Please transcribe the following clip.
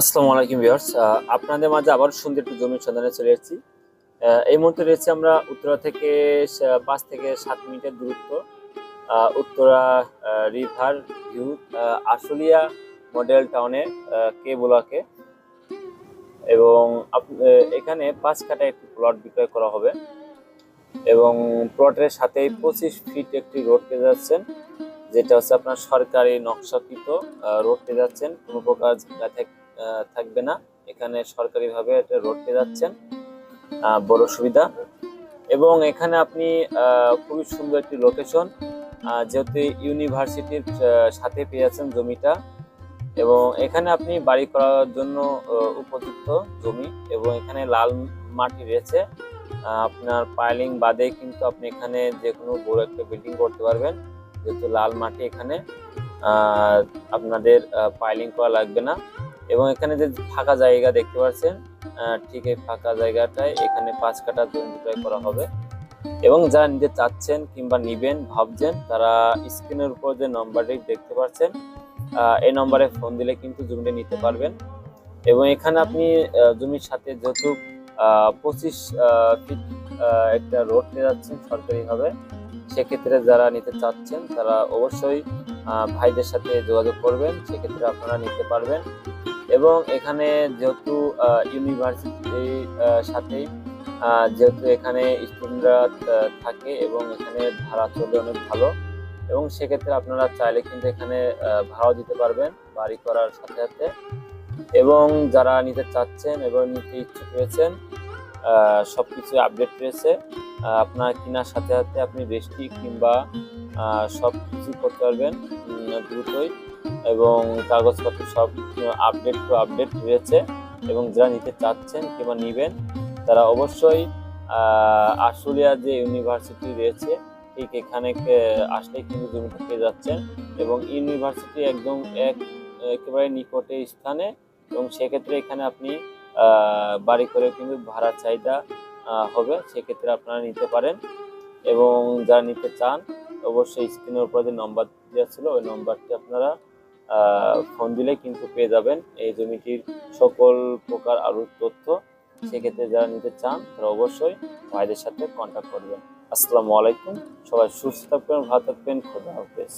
আসসালামু আলাইকুম ভিউয়ার্স। আপনাদের মাঝে আবার সুন্দর একটু জমির সন্ধানে চলে এসেছি। এই মুহূর্তে রয়েছে আমরা উত্তরা থেকে পাঁচ থেকে সাত মিনিটের দূরত্ব। Uttara river view Ashulia model টাউনে কে ব্লকে। এবং এখানে পাঁচ কাটা একটি প্লট বিক্রয় করা হবে। এবং প্লটের সাথে পঁচিশ ফিট একটি রোড পেয়ে যাচ্ছেন, যেটা হচ্ছে আপনার সরকারি নকশাকৃত রোড পেয়ে যাচ্ছেন। কোনো প্রকার থাকবে না। এখানে সরকারিভাবে একটা রোড পেয়ে যাচ্ছেন। বড় সুবিধা। এবং এখানে আপনি খুবই সুন্দর একটি লোকেশন যেহেতু ইউনিভার্সিটির সাথে পেয়ে যাচ্ছেন জমিটা। এবং এখানে আপনি বাড়ি করার জন্য উপযুক্ত জমি। এবং এখানে লাল মাটি রয়েছে। আপনার পাইলিং বাদে কিন্তু আপনি এখানে যে কোনো বড় একটা বিল্ডিং করতে পারবেন। যেহেতু লাল মাটি এখানে আপনাদের পাইলিং করা লাগবে না। এবং এখানে যে ফাঁকা জায়গা দেখতে পাচ্ছেন ঠিক এই ফাঁকা জায়গাটায় এখানে পাঁচ কাটা জমি বিক্রয় করা হবে। এবং যারা নিতে চাচ্ছেন কিংবা নিবেন, ভাবছেন, তারা স্ক্রিনের উপর যে নম্বরটি দেখতে পাচ্ছেন এই নম্বরে ফোন দিলে কিন্তু জমিটা নিতে পারবেন। এবং এখানে আপনি জমির সাথে যেহেতু পঁচিশ ফিট একটা রোড নিয়ে যাচ্ছেন সরকারিভাবে, সেক্ষেত্রে যারা নিতে চাচ্ছেন, তারা অবশ্যই ভাইদের সাথে যোগাযোগ করবেন। সেক্ষেত্রে আপনারা নিতে পারবেন। এবং এখানে যেহেতু ইউনিভার্সিটির সাথে যেহেতু এখানে স্টুডেন্টরা থাকে এবং এখানে ভাড়া চলে অনেক ভালো এবং সেক্ষেত্রে আপনারা চাইলে কিন্তু এখানে ভাড়াও দিতে পারবেন বাড়ি করার সাথে সাথে এবং যারা নিতে চাচ্ছেন এবং নিতে ইচ্ছুক রয়েছেন সব কিছু আপডেট রয়েছে আপনার কেনার সাথে সাথে আপনি রেস্টি কিংবা সব কিছু করতে পারবেন দ্রুতই। এবং কাগজপত্র সব আপডেট টু আপডেট রয়েছে। এবং যারা নিতে চাচ্ছেন কিংবা নেবেন, তারা অবশ্যই আশুলিয়া যে ইউনিভার্সিটি রয়েছে, ঠিক এখানে আসলেই কিন্তু জমিটা পেয়ে যাচ্ছেন। এবং ইউনিভার্সিটি একদম এক, একেবারে নিকটে স্থানে। এবং সেক্ষেত্রে এখানে আপনি বাড়ি করে কিন্তু ভাড়া চাহিদা হবে। সেক্ষেত্রে আপনারা নিতে পারেন এবং যারা নিতে চান, অবশ্যই স্ক্রিনের উপরে যে নম্বর দেওয়া ছিল, ওই নম্বরটি আপনারা ফোন দিলে কিন্তু পেয়ে যাবেন। এই জমিটির সকল প্রকার আরও তথ্য। সেক্ষেত্রে যারা নিতে চান, তারা অবশ্যই ভাইদের সাথে কন্ট্যাক্ট করবেন। আসসালামু আলাইকুম। সবাই সুস্থ থাকবেন, ভালো থাকবেন। খোদা হাফেজ।